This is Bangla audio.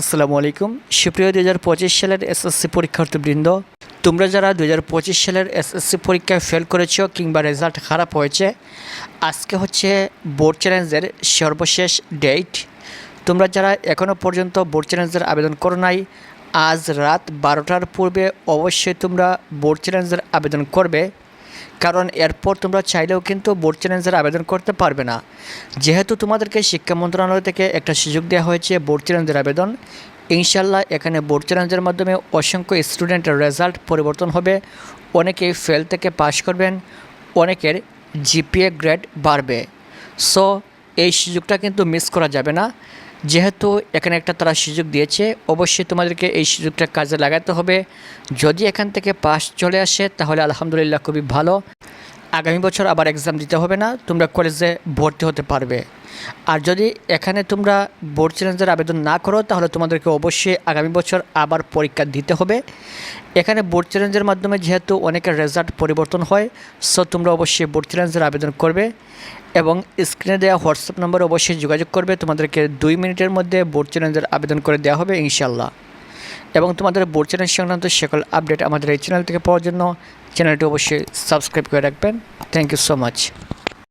আসসালামু আলাইকুম। সুপ্রিয় দু হাজার পঁচিশ সালের এসএসসি পরীক্ষার্থীবৃন্দ, তোমরা যারা দু হাজার পঁচিশ সালের এসএসসি পরীক্ষায় ফেল করেছ কিংবা রেজাল্ট খারাপ হয়েছে, আজকে হচ্ছে বোর্ড চ্যালেঞ্জের সর্বশেষ ডেট তোমরা যারা এখনও পর্যন্ত বোর্ড চ্যালেঞ্জের আবেদন করো নাই, আজ রাত বারোটার পূর্বে অবশ্যই তোমরা বোর্ড চ্যালেঞ্জের আবেদন করবে। কারণ এরপর তোমরা চাইলেও কিন্তু বোর্ড চ্যালেঞ্জের আবেদন করতে পারবে না। যেহেতু তোমাদেরকে শিক্ষা মন্ত্রণালয় থেকে একটা সুযোগ দেওয়া হয়েছে বোর্ড চ্যালেঞ্জের আবেদন ইনশাল্লাহ এখানে বোর্ড চ্যালেঞ্জের মাধ্যমে অসংখ্য স্টুডেন্টের রেজাল্ট পরিবর্তন হবে, অনেকেই ফেল থেকে পাশ করবেন, অনেকের জিপিএ গ্রেড বাড়বে। সো এই সুযোগটা কিন্তু মিস করা যাবে না। যেহেতু এখানে একটা তারা সুযোগ দিয়েছে, অবশ্যই তোমাদেরকে এই সুযোগটা কাজে লাগাতে হবে। যদি এখান থেকে পাস চলে আসে, তাহলে আলহামদুলিল্লাহ খুবই ভালো। আগামী বছর আবার এক্সাম দিতে হবে না, তোমরা কলেজে ভর্তি হতে পারবে। আর যদি এখানে তোমরা বোর্ড চ্যালেঞ্জের আবেদন না করো, তাহলে তোমাদেরকে অবশ্যই আগামী বছর আবার পরীক্ষা দিতে হবে। এখানে বোর্ড চ্যালেঞ্জের মাধ্যমে যেহেতু অনেকের রেজাল্ট পরিবর্তন হয় সো তোমরা অবশ্যই বোর্ড চ্যালেঞ্জের আবেদন করবে এবং স্ক্রিনে দেওয়া হোয়াটসঅ্যাপ নম্বরে অবশ্যই যোগাযোগ করবে। তোমাদেরকে দুই মিনিটের মধ্যে বোর্ড চ্যালেঞ্জের আবেদন করে দেওয়া হবে ইনশাল্লাহ এবং তোমাদের বোর্ড চ্যালেঞ্জ সংক্রান্ত সকল আপডেট আমাদের এই চ্যানেল থেকে পাওয়ার জন্য চ্যানেলটি অবশ্যই সাবস্ক্রাইব করে রাখবেন। thank you so much.